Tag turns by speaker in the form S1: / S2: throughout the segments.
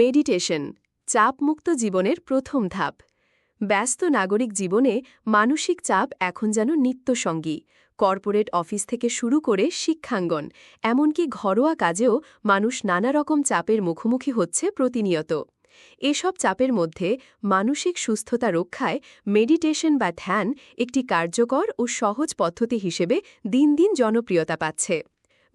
S1: Meditation, চাপমুক্ত জীবনের প্রথম ধাপ। ব্যস্ত নাগরিক জীবনে মানসিক চাপ এখন যেন নিত্যসঙ্গী। কর্পোরেট অফিস থেকে শুরু করে শিক্ষাঙ্গন, এমনকি ঘরোয়া কাজেও মানুষ নানা রকম চাপের মুখোমুখি হচ্ছে প্রতিনিয়ত। এসব চাপের মধ্যে মানসিক সুস্থতা রক্ষায় মেডিটেশন বা ধ্যান একটি কার্যকর ও সহজ পদ্ধতি হিসেবে দিন দিন জনপ্রিয়তা পাচ্ছে।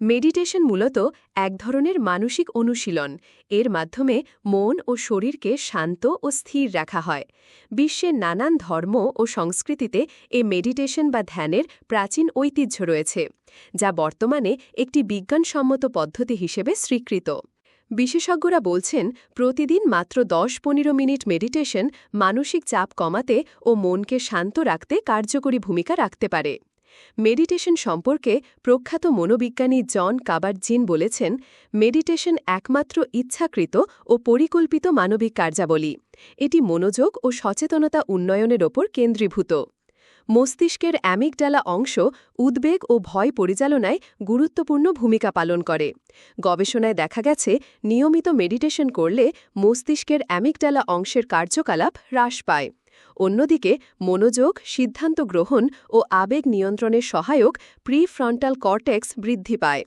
S1: মেডিটেশন মূলত এক ধরনের মানসিক অনুশীলন। এর মাধ্যমে মন ও শরীরকে শান্ত ও স্থির রাখা হয়। বিশ্বের নানান ধর্ম ও সংস্কৃতিতে এ মেডিটেশন বা ধ্যানের প্রাচীন ঐতিহ্য রয়েছে, যা বর্তমানে একটি বিজ্ঞানসম্মত পদ্ধতি হিসেবে স্বীকৃত। বিশেষজ্ঞরা বলছেন, প্রতিদিন মাত্র দশ পনেরো মিনিট মেডিটেশন মানসিক চাপ কমাতে ও মনকে শান্ত রাখতে কার্যকরী ভূমিকা রাখতে পারে। মেডিটেশন সম্পর্কে প্রখ্যাত মনোবিজ্ঞানী জন কাবার্জিন বলেছেন, মেডিটেশন একমাত্র ইচ্ছাকৃত ও পরিকল্পিত মানবিক কার্যাবলী। এটি মনোযোগ ও সচেতনতা উন্নয়নের ওপর কেন্দ্রীভূত। মস্তিষ্কের অ্যামিকডালা অংশ উদ্বেগ ও ভয় পরিচালনায় গুরুত্বপূর্ণ ভূমিকা পালন করে। গবেষণায় দেখা গেছে, নিয়মিত মেডিটেশন করলে মস্তিষ্কের অ্যামিকডালা অংশের কার্যকলাপ হ্রাস পায়। অন্যদিকে, মনোযোগ, সিদ্ধান্ত গ্রহণ ও আবেগ নিয়ন্ত্রণের সহায়ক প্রিফ্রন্টাল কর্টেক্স বৃদ্ধি পায়।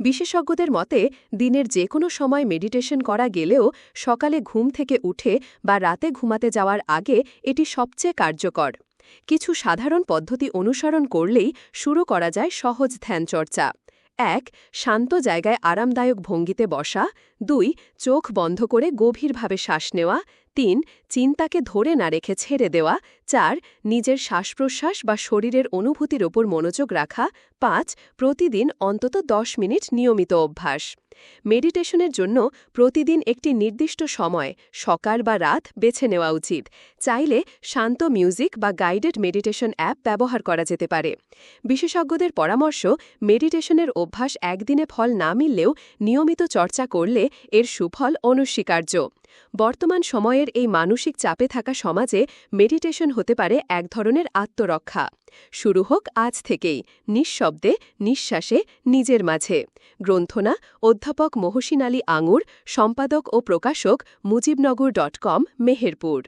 S1: বিশেষজ্ঞদের মতে, দিনের যে কোনো সময় মেডিটেশন করা গেলেও সকালে ঘুম থেকে উঠে বা রাতে ঘুমাতে যাওয়ার আগে এটি সবচেয়ে কার্যকর। কিছু সাধারণ পদ্ধতি অনুসরণ করলেই শুরু করা যায় সহজ ধ্যানচর্চা। এক, শান্ত জায়গায় আরামদায়ক ভঙ্গিতে বসা। দুই, চোখ বন্ধ করে গভীরভাবে শ্বাস নেওয়া। তিন, চিন্তাকে ধরে না রেখে ছেড়ে দেওয়া। চার, নিজের শ্বাসপ্রশ্বাস বা শরীরের অনুভূতির ওপর মনোযোগ রাখা। পাঁচ, প্রতিদিন অন্তত দশ মিনিট নিয়মিত অভ্যাস। মেডিটেশনের জন্য প্রতিদিন একটি নির্দিষ্ট সময়, সকাল বা রাত, বেছে নেওয়া উচিত। চাইলে শান্ত মিউজিক বা গাইডেড মেডিটেশন অ্যাপ ব্যবহার করা যেতে পারে। বিশেষজ্ঞদের পরামর্শ, মেডিটেশনের অভ্যাস একদিনে ফল না মিললেও নিয়মিত চর্চা করলে এর সুফল অনস্বীকার্য। বর্তমান সময়ের এই মানসিক চাপে থাকা সমাজে মেডিটেশন হতে পারে এক ধরনের আত্মরক্ষা। শুরু হোক আজ থেকেই, নিঃশব্দে, নিঃশ্বাসে, নিজের মাঝে। গ্রন্থনা, অধ্যাপক মহসিন আলী আঙুর, সম্পাদক ও প্রকাশক মুজিবনগর ডট কম, মেহেরপুর।